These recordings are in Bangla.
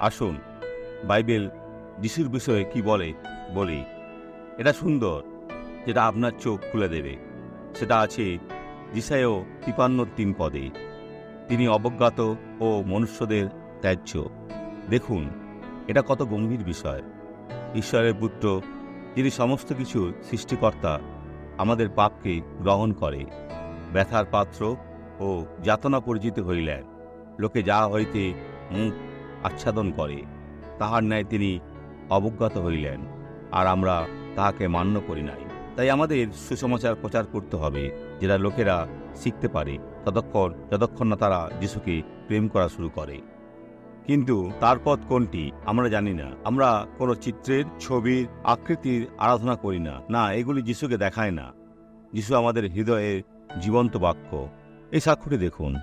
আসুন, বাইবেল যিশুর বিষয়ে কি বলে, বলি। এটা সুন্দর, যেটা আপনার চোখ খুলে দেবে। সেটা আছে দিশায়ও তিপান্ন তিন পদে। তিনি অবজ্ঞাত ও মনুষ্যদের ত্যায্য। দেখুন, এটা কত গম্ভীর বিষয়। ঈশ্বরের পুত্র, যিনি সমস্ত কিছু সৃষ্টিকর্তা, আমাদের পাপকে গ্রহণ করে, ব্যথার পাত্র ও যাতনা পরিচিত হইলেন। লোকে যা হইতে মুখ আচ্ছাদন করে, তাহার ন্যায় তিনি অবজ্ঞাত হইলেন, আর আমরা তাহাকে মান্য করি নাই। তাই আমাদের সুসমাচার প্রচার করতে হবে, যেটা লোকেরা শিখতে পারে, ততক্ষণ, যতক্ষণ না তারা যিশুকে প্রেম করা শুরু করে। কিন্তু তার পথ কোনটি, আমরা জানি না। আমরা কোনো চিত্রের, ছবির, আকৃতির আরাধনা করি না। না, এগুলি যিশুকে দেখায় না। যিশু আমাদের হৃদয়ের জীবন্ত বাক্য। এই সাক্ষ্যটি দেখুন।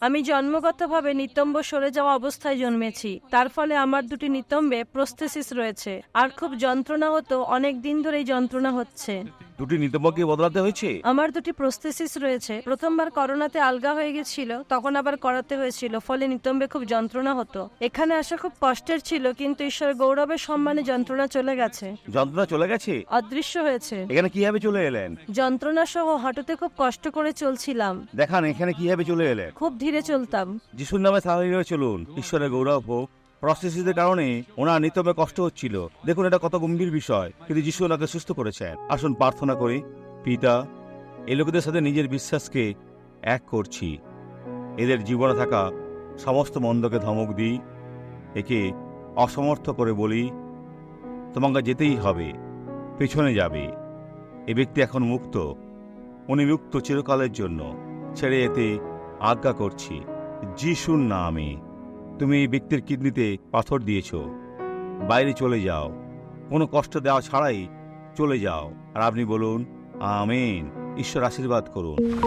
আমি জন্মগতভাবে নিতম্ব সরে যাওয়া অবস্থায় জন্মেছি। তার ফলে আমার দুটি নিতম্বে প্রস্থেসিস রয়েছে। আর খুব যন্ত্রণা হতো অনেক দিন ধরেই যন্ত্রণা হচ্ছে। দুটি নিতম্বকে বদলাতে হয়েছে? আমার দুটি প্রস্থেসিস রয়েছে। প্রথমবার করোনাতে আলগা হয়ে গেছিল তখন আবার করাতে হয়েছিল ফলে নিতম্বে খুব যন্ত্রণা হতো। এখানে আসা খুব কষ্টের ছিল কিন্তু ঈশ্বর গৌরবের সম্মানে যন্ত্রণা চলে গেছে। যন্ত্রণা চলে গেছে? অদৃশ্য হয়েছে। এখানে কীভাবে চলে এলেন? যন্ত্রণা সহ হাঁটুতে খুব কষ্ট করে চলছিলাম। দেখান এখানে কীভাবে চলে এলেন? খুব ধীরে চলতাম। যিশুর নামে স্বাভাবিকভাবে চলুন। ঈশ্বরের গৌরব হোক। প্রসেসিসের কারণে ওনার নিতমে কষ্ট হচ্ছিল। দেখুন এটা কত গম্ভীর বিষয়। কিন্তু যিশু ওনাকে সুস্থ করেছেন। আসুন প্রার্থনা করি, পিতা, এ লোকেদের সাথে নিজের বিশ্বাসকে এক করছি। এদের জীবনে থাকা সমস্ত মন্দকে ধমক দিই। একে অসমর্থ করে বলি, তোমাকে যেতেই হবে, পেছনে যাবে। এ ব্যক্তি এখন মুক্ত। উনি মুক্ত চিরকালের জন্য। ছেড়ে যেতে আজ্ঞা করছি। যিশুর নামে। তুমি এই ব্যক্তির কিডনিতে পাথর দিয়েছ। বাইরে চলে যাও। কোনো কষ্ট দেওয়া ছাড়াই চলে যাও। আর আপনি বলুন, আমিন। ঈশ্বর আশীর্বাদ করুন।